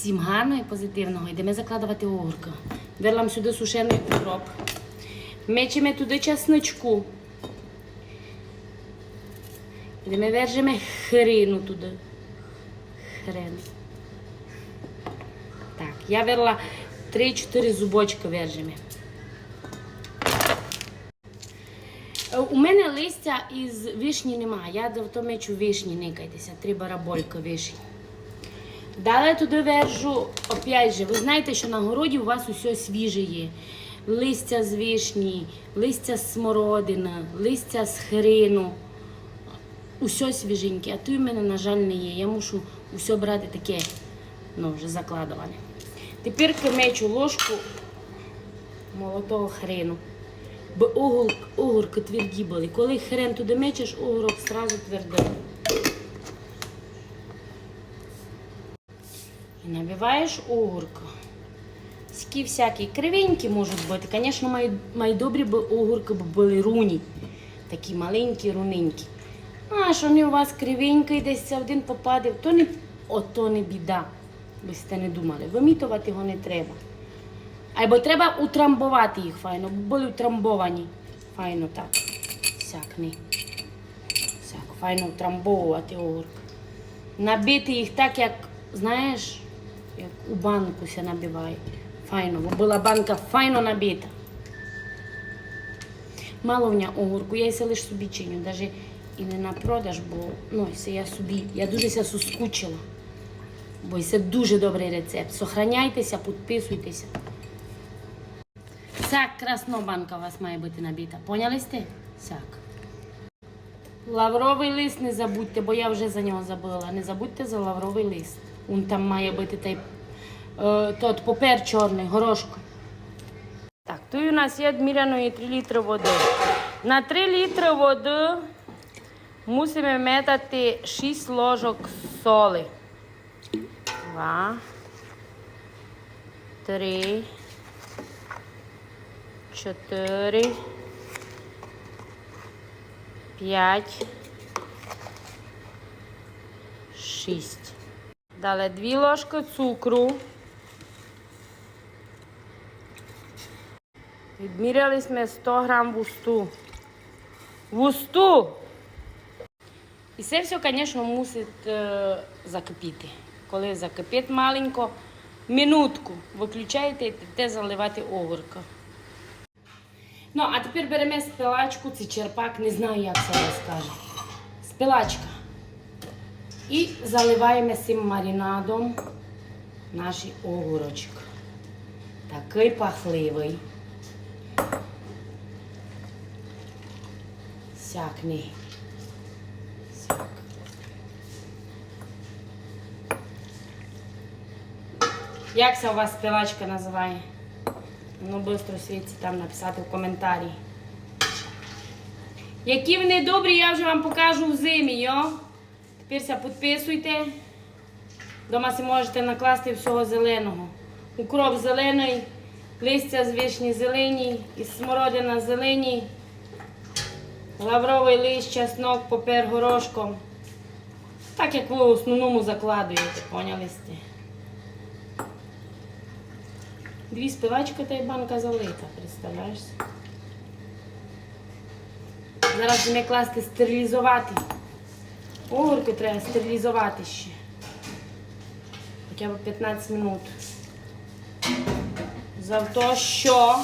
Всім гарного і позитивного. Йдемо закладувати огурка. Верлам сюди сушений укроп. Мечемо туди чесничку. Йдемо вержемо хрину туди. Хрен. Так, я верла 3-4 зубочки вержемо. У мене листя із вишні немає. Я до мечу вишні, никайтеся, три бараболька вишні. Далі туди вержу, опять же, ви знаєте, що на городі у вас усе свіже є. Листя з вишні, листя з смородини, листя з хрину. Усе свіженьке, а то в мене, на жаль, не є. Я мушу усе брати таке, ну, вже закладуване. Тепер мечу ложку молотого хрену. Бо огур, огурки тверді були. Коли хрен туди мечеш, огурок одразу твердий. Набиваєш огурка. Такі всякі кривенькі можуть бути. Звісно, майдобрі би огурки б були руні. Такі маленькі, руненькі. А що вони у вас кривенький, десь один попаде, то не, ото не біда. Ви сте не думали. Вимітувати його не треба. Або треба утрамбувати їх файно, бо були утрамбовані. Файно так. Сякни. Сяк, файно утрамбовувати огурки. Набити їх так, як, знаєш, як у банку ся набиває. Файно, бо була банка файно набита. Мало в мене огурку, я ся лише собі чиню, навіть і не на продаж, бо ну, я собі, я дуже ся соскучила. Бо це дуже добрий рецепт. Сохраняйтеся, підписуйтеся. Сяк красно банка у вас має бути набита. Поняли сте? Лавровий лист не забудьте, бо я вже за нього забула. Не забудьте за лавровий лист. Он там має бути той е, тот чорний, горошко. Так, тут у нас є відміряної 3 літри води. На 3 літри води мусимо метати 6 ложок соли. Два, три, чотири, п'ять, шість. Далі дві ложки цукру. Відміряли ми 100 грам вусту. Вусту! І це все, звісно, мусить е, закипіти. Коли закипить маленько, минутку виключаєте і йдете заливати огурка. Ну, а тепер беремо спилачку, це черпак, не знаю, як це розкаже. Спилачка. І заливаємо цим маринадом наш огурочок. Такий пахливий. Сякний. Сяк. Як це у вас співачка називає? Ну, швидко світі там написати в коментарі. Які вони добрі, я вже вам покажу в зимі, йо. Тепер ся підписуйте. Дома си можете накласти всього зеленого. Укроп зелений, листя з вишні зелені, із смородина зелені, лавровий лист, чеснок, попер горошком. Так як ви в основному закладуєте, поняли сте? Дві співачки та й банка залита, представляєш? Зараз не класти стерилізувати. Огурки треба стерилізувати ще. Хоча б 15 минут. Завто що.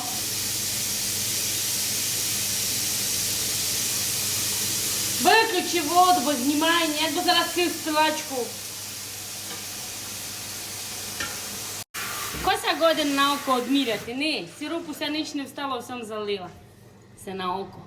Виключи воду, бо знімай, ні, бо зараз кив співачку. Кося годин на око одміряти? Ні, сиропу ся ніч не встала, всім залила. Все на око.